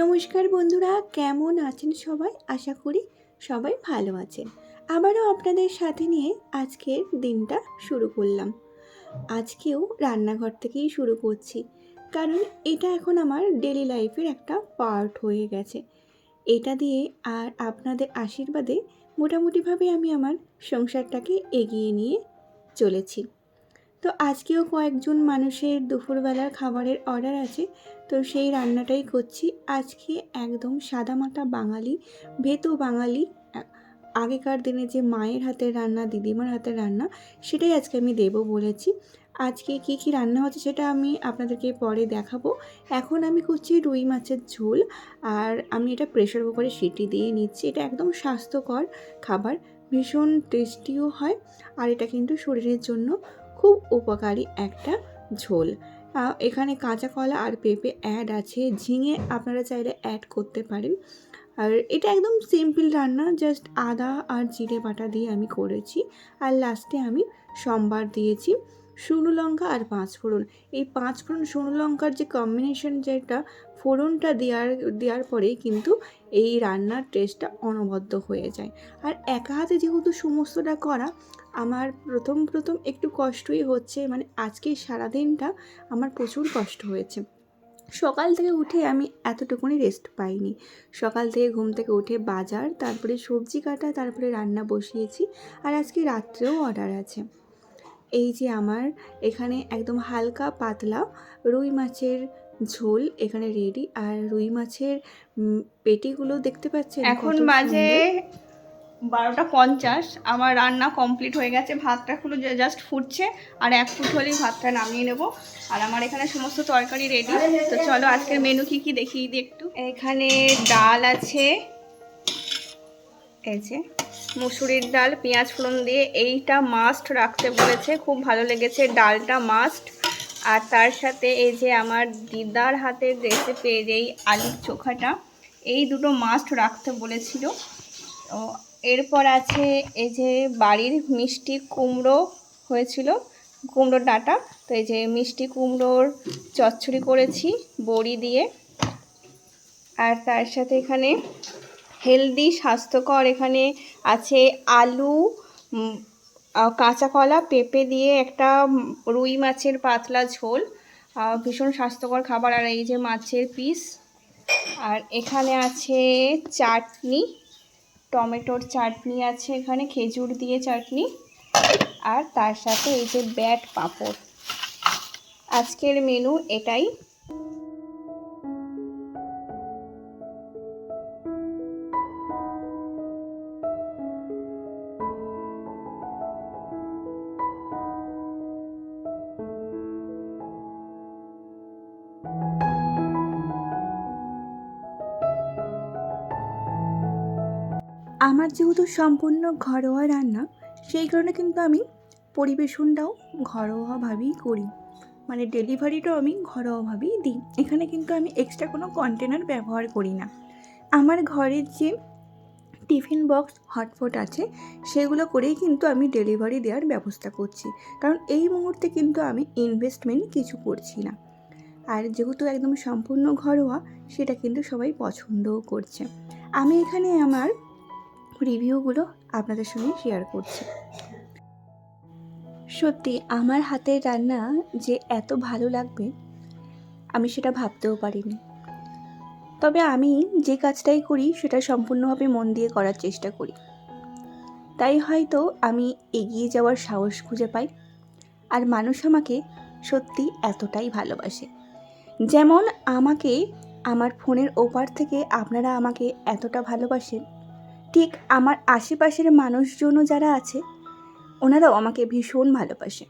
নমস্কার বন্ধুরা, কেমন আছেন সবাই? আশা করি সবাই ভালো আছেন। আবারও আপনাদের সাথে নিয়ে আজকের দিনটা শুরু করলাম। আজকেও রান্নাঘর থেকেই শুরু করছি, কারণ এটা এখন আমার ডেলি লাইফের একটা পার্ট হয়ে গেছে। এটা দিয়ে আর আপনাদের আশীর্বাদে মোটামুটিভাবে আমি আমার সংসারটাকে এগিয়ে নিয়ে চলেছি। তো আজকেও কয়েকজন মানুষের দুপুরবেলার খাবারের অর্ডার আছে। তো সেই রান্নাটাই করছি। আজকে একদম সাদামাটা বাঙালি ভেতো বাঙালি আগেকার দিনে যে মায়ের হাতের রান্না, দিদিমার হাতের রান্না, সেটাই আজকে আমি দেবো বলেছি। আজকে কি কি রান্না হচ্ছে সেটা আমি আপনাদেরকে পরে দেখাবো। এখন আমি করছি রুই মাছের ঝোল, আর আমি এটা প্রেশার কুকারে সিটি দিয়ে নিচ্ছি। এটা একদম স্বাস্থ্যকর খাবার, ভীষণ টেস্টিও হয়, আর এটা কিন্তু শরীরের জন্য খুব উপকারী একটা ঝোল। এখানে কাঁচা কলা আর পেঁপে অ্যাড আছে। ঝিঙে আপনারা চাইলে অ্যাড করতে পারেন। আর এটা একদম সিম্পল রান্না জাস্ট আদা আর জিরে বাটা দিয়ে আমি করেছি। আর লাস্টে আমি সম্বার দিয়েছি, শুকনো লঙ্কা আর পাঁচ ফোড়ন এই পাঁচ ফোড়ন শুকনো লঙ্কার যে কম্বিনেশন যেটা ফোড়নটা দেওয়ার দেওয়ার পরেই কিন্তু এই রান্নার টেস্টটা অনবদ্য হয়ে যায়। আর একা হাতে যেহেতু সমস্তটা করা, আমার প্রথম প্রথম একটু কষ্টই হচ্ছে। মানে আজকে সারাদিনটা আমার প্রচুর কষ্ট হয়েছে। সকাল থেকে উঠে আমি এতটুকুনি রেস্ট পাইনি। সকাল থেকে ঘুম থেকে উঠে বাজার, তারপরে সবজি কাটা, তারপরে রান্না বসিয়েছি। আর আজকে রাত্রেও অর্ডার আছে। এই যে আমার এখানে একদম হালকা পাতলা রুই মাছের ঝোল এখানে রেডি আর রুই মাছের পেটিগুলো দেখতে পাচ্ছেন এখন বাজে বারোটা পঞ্চাশ। আমার রান্না কমপ্লিট হয়ে গেছে। ভাতটা খুলে জাস্ট ফুটছে। আর এক ফুট হলেই ভাতটা নামিয়ে নেব। আর আমার এখানে সমস্ত তরকারি রেডি তো চলো আজকের মেনু কি কি দেখিয়ে দিই একটু। এখানে ডাল আছে। এই যে মুসুরির ডাল পেঁয়াজ ফোড়ন দিয়ে। এইটা মাস্ট রাখতে বলেছে। খুব ভালো লেগেছে। ডালটা মাস্ট আর তার সাথে এই যে আমার দিদার হাতের রেসিপি এই আলুর চোখাটা, এই দুটো মাস্ট রাখতে বলেছিল। এরপর আছে এই যে বাড়ির মিষ্টি কুমড়ো হয়েছিল কুমড়োর ডাঁটা। তো এই যে মিষ্টি কুমড়োর চচ্চড়ি করেছি বড়ি দিয়ে। আর তার সাথে এখানে হেলদি, স্বাস্থ্যকর এখানে আছে আলু কাঁচা কলা, পেঁপে দিয়ে একটা রুই মাছের পাতলা ঝোল ভীষণ স্বাস্থ্যকর খাবার। আর এই যে মাছের পিস, আর এখানে আছে চাটনি, টমেটোর চাটনি আছে এখানে, খেজুর দিয়ে চাটনি, আর তার সাথে এই যে ব্যাট পাঁপড়। আজকের মেনু এটাই। আমার যেহেতু সম্পূর্ণ ঘরোয়া রান্না, সেই কারণে কিন্তু আমি পরিবেশনটাও ঘরোয়াভাবেই করি। মানে ডেলিভারিটাও আমি ঘরোয়াভাবেই দিই। এখানে কিন্তু আমি এক্সট্রা কোনো কন্টেনার ব্যবহার করি না। আমার ঘরের যে টিফিন বক্স, হটপট আছে, সেগুলো করেই কিন্তু আমি ডেলিভারি দেওয়ার ব্যবস্থা করছি। কারণ এই মুহূর্তে কিন্তু আমি ইনভেস্টমেন্ট কিছু করছি না। আর যেহেতু একদম সম্পূর্ণ ঘরোয়া, সেটা কিন্তু সবাই পছন্দও করছে। আমি এখানে আমার রিভিউগুলো আপনাদের সঙ্গে শেয়ার করছি। সত্যি, আমার হাতের রান্না যে এত ভালো লাগবে, আমি সেটা ভাবতেও পারিনি। তবে আমি যে কাজটাই করি, সেটা সম্পূর্ণভাবে মন দিয়ে করার চেষ্টা করি। তাই হয়তো আমি এগিয়ে যাওয়ার সাহস খুঁজে পাই, আর মানুষ আমাকে সত্যি এতটাই ভালোবাসে। যেমন আমাকে আমার ফোনের ওপার থেকে আপনারা আমাকে এতটা ভালোবাসেন ঠিক আমার আশেপাশের মানুষজনও যারা আছে, ওনারাও আমাকে ভীষণ ভালোবাসে।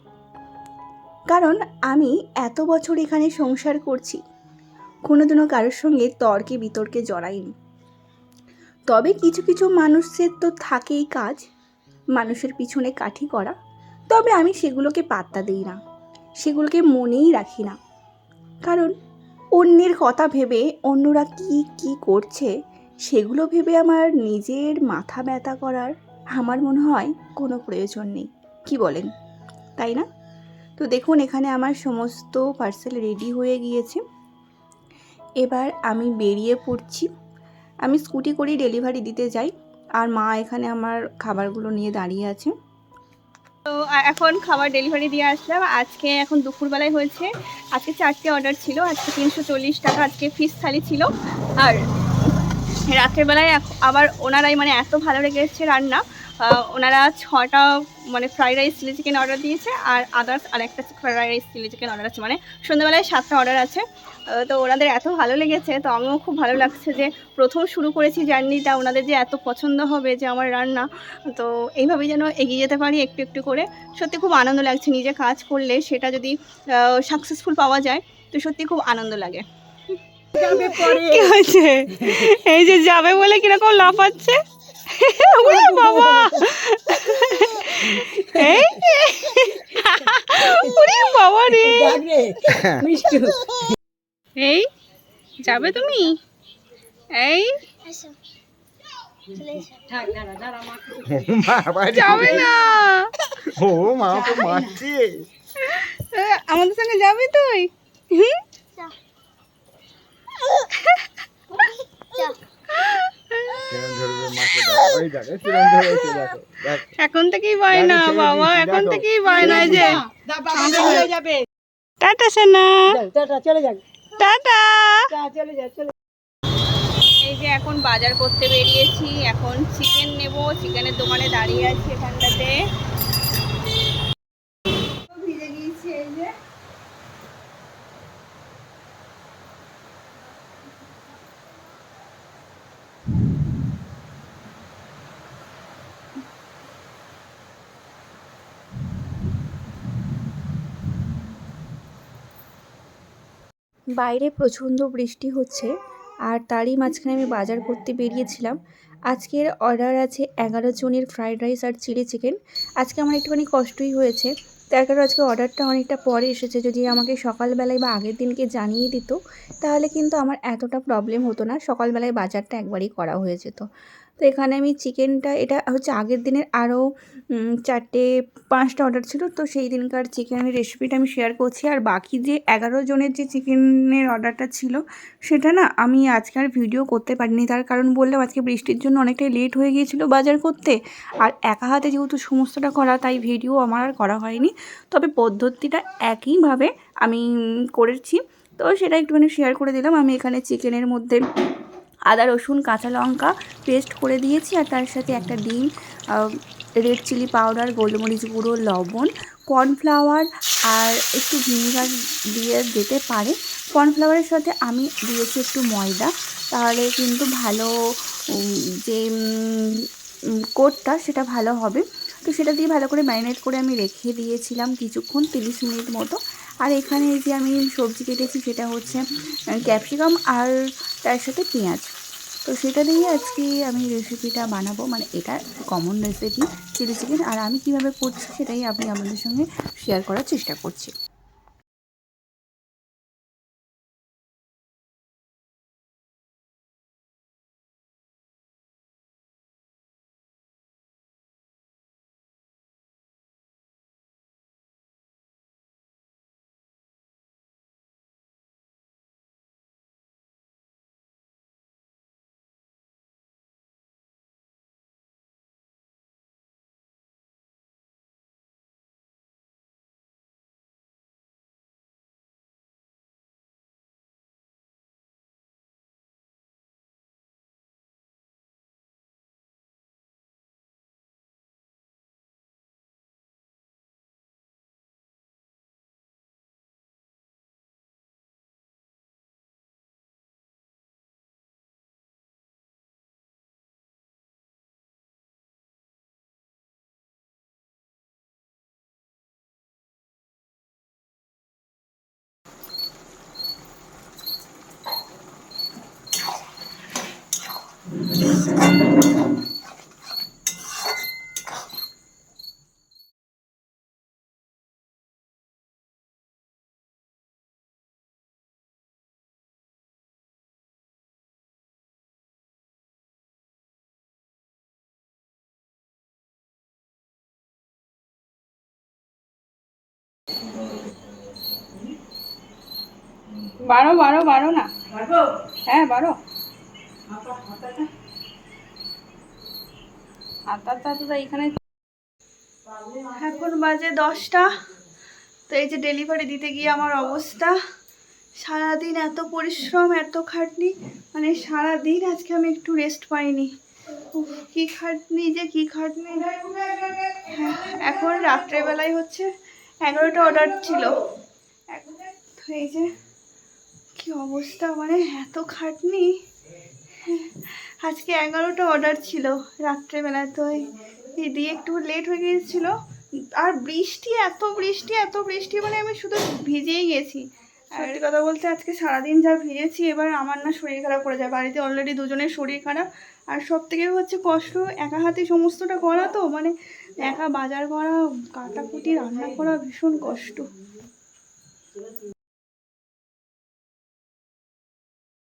কারণ আমি এত বছর এখানে সংসার করছি, কোনোদিনও কারোর সঙ্গে তর্কে বিতর্কে জড়াইনি। তবে কিছু কিছু মানুষের তো থাকেই কাজ, মানুষের পিছনে কাঠি করা, তবে আমি সেগুলোকে পাত্তা দিই না, সেগুলোকে মনেই রাখি না। কারণ অন্যের কথা ভেবে অন্যরা কি কি করছে সেগুলো ভেবে আমার নিজের মাথা ব্যথা করার আমার মনে হয় কোনো প্রয়োজন নেই। কি বলেন? তাই না? তো দেখুন, এখানে আমার সমস্ত পার্সেল রেডি হয়ে গিয়েছে। এবার আমি বেরিয়ে পড়ছি। আমি স্কুটি করেই ডেলিভারি দিতে যাই। আর মা এখানে আমার খাবারগুলো নিয়ে দাঁড়িয়ে আছে। তো এখন খাবার ডেলিভারি দিয়ে আসলাম। আজকে এখন দুপুরবেলায় হয়েছে। আজকে চারটে অর্ডার ছিল। আজকে তিনশো চল্লিশ টাকা আজকে ফিস থালি ছিল। আর রাত্রেবেলায় আবার ওনারাই মানে এত ভালো লেগেছে রান্না ওনারা ছটা মানে fried rice chilli chicken order দিয়েছে আর আদার্স আর একটা fried rice chilli chicken order আছে। মানে সন্ধ্যাবেলায় সাতটা অর্ডার আছে। তো ওনাদের এত ভালো লেগেছে, তো আমিও খুব ভালো লাগছে যে প্রথম শুরু করেছি জার্নিটা, ওনাদের যে এত পছন্দ হবে যে আমার রান্না, তো এইভাবেই যেন এগিয়ে যেতে পারি একটু একটু করে। সত্যি খুব আনন্দ লাগছে, নিজে কাজ করলে সেটা যদি সাকসেসফুল পাওয়া যায়, তো সত্যি খুব আনন্দ লাগে। কি হয়েছে? এই যে যাবে বলে কীরকম লাফাচ্ছে? বাবা! এই বাবা রে! এই যাবে তুমি? এই। যাবে না। ও মা মারছে। আমাদের সঙ্গে যাবি তুই? হুম? এখন থেকেই বাই না, বাবা, এখন থেকেই বাই না এই যে। টাটা, সোনা। চলে যাক টাটা। এই যে এখন বাজার করতে বেরিয়েছি, এখন চিকেন নেব চিকেনের দোকানে দাঁড়িয়ে আছি এখানটাতে। বাইরে প্রচণ্ড বৃষ্টি হচ্ছে আর তারই মাঝখানে আমি বাজার করতে বেরিয়েছিলাম। আজকের অর্ডার আছে এগারো জনের ফ্রাইড রাইস আর চিলি চিকেন। আজকে আমার একটুখানি কষ্টই হয়েছে। তার কারণ আজকে অর্ডারটা অনেকটা পরে এসেছে। যদি আমাকে সকালবেলায় বা আগের দিনকে জানিয়ে দিত, তাহলে কিন্তু আমার এতটা প্রবলেম হতো না। সকালবেলায় বাজারটা একবারই করা হয়ে যেত। তো এখানে আমি চিকেনটা, এটা হচ্ছে আগের দিনের আরও চারটে পাঁচটা অর্ডার ছিল, তো সেই দিনকার চিকেনের রেসিপিটা আমি শেয়ার করছি। আর বাকি যে এগারো জনের যে চিকেনের অর্ডারটা ছিল, সেটা না আমি আজকে আর ভিডিও করতে পারিনি। তার কারণ বললাম, আজকে বৃষ্টির জন্য অনেকটাই লেট হয়ে গিয়েছিল বাজার করতে। আর একা হাতে যেহেতু সমস্তটা করা, তাই ভিডিও আমার আর করা হয়নি। তবে পদ্ধতিটা একইভাবে আমি করেছি। তো সেটা একটুখানি শেয়ার করে দিলাম। আমি এখানে চিকেনের মধ্যে আদা, রসুন, কাঁচা লঙ্কা পেস্ট করে দিয়েছি আর তার সাথে একটা ডিম রেড চিলি পাউডার গোলমরিচ গুঁড়ো, লবণ কর্নফ্লাওয়ার আর একটু ভিনিগার দিয়ে দিতে পারে। কর্নফ্লাওয়ারের সাথে আমি দিয়েছি একটু ময়দা। তাহলে কিন্তু ভালো যে কোটটা সেটা ভালো হবে। তো সেটা দিয়ে ভালো করে ম্যারিনেট করে আমি রেখে দিয়েছিলাম কিছুক্ষণ, তিরিশ মিনিট মতো। আর এখানে যে আমি সবজি কেটেছি সেটা হচ্ছে ক্যাপসিকাম আর তার সাথে পেঁয়াজ। তো সেটা দিয়ে আজকে আমি রেসিপিটা বানাবো। মানে এটা কমন রেসিপি চিলি চিকেন আর আমি কীভাবে করছি সেটাই আমি আপনাদের সঙ্গে শেয়ার করার চেষ্টা করছি। বারো বারো বারো না। হ্যাঁ বারো। এখানে। এখন বাজে দশটা। তো এই যে ডেলিভারি দিতে গিয়ে আমার অবস্থা। সারাদিন এত পরিশ্রম এত খাটনি। মানে সারাদিন আজকে আমি একটু রেস্ট পাইনি। কি খাটনি যে কি খাটনি। হ্যাঁ, এখন রাত্রেবেলায় হচ্ছে এগারোটা অর্ডার ছিল। এই যে কি অবস্থা মানে এত খাটনি? আজকে এগারোটা অর্ডার ছিল রাত্রেবেলা তো দিয়ে একটু লেট হয়ে গিয়েছিল। আর বৃষ্টি এত বৃষ্টি এত বৃষ্টি মানে আমি শুধু ভিজেই গেছি। সত্যি কথা বলতে আজকে সারাদিন যা ভিজেছি এবার আমার না শরীর খারাপ করে যায়। বাড়িতে অলরেডি দুজনের শরীর খারাপ। আর সব থেকে হচ্ছে কষ্ট একা হাতে সমস্তটা করা তো মানে একা বাজার করা কাটাকুটি রান্না করা ভীষণ কষ্ট।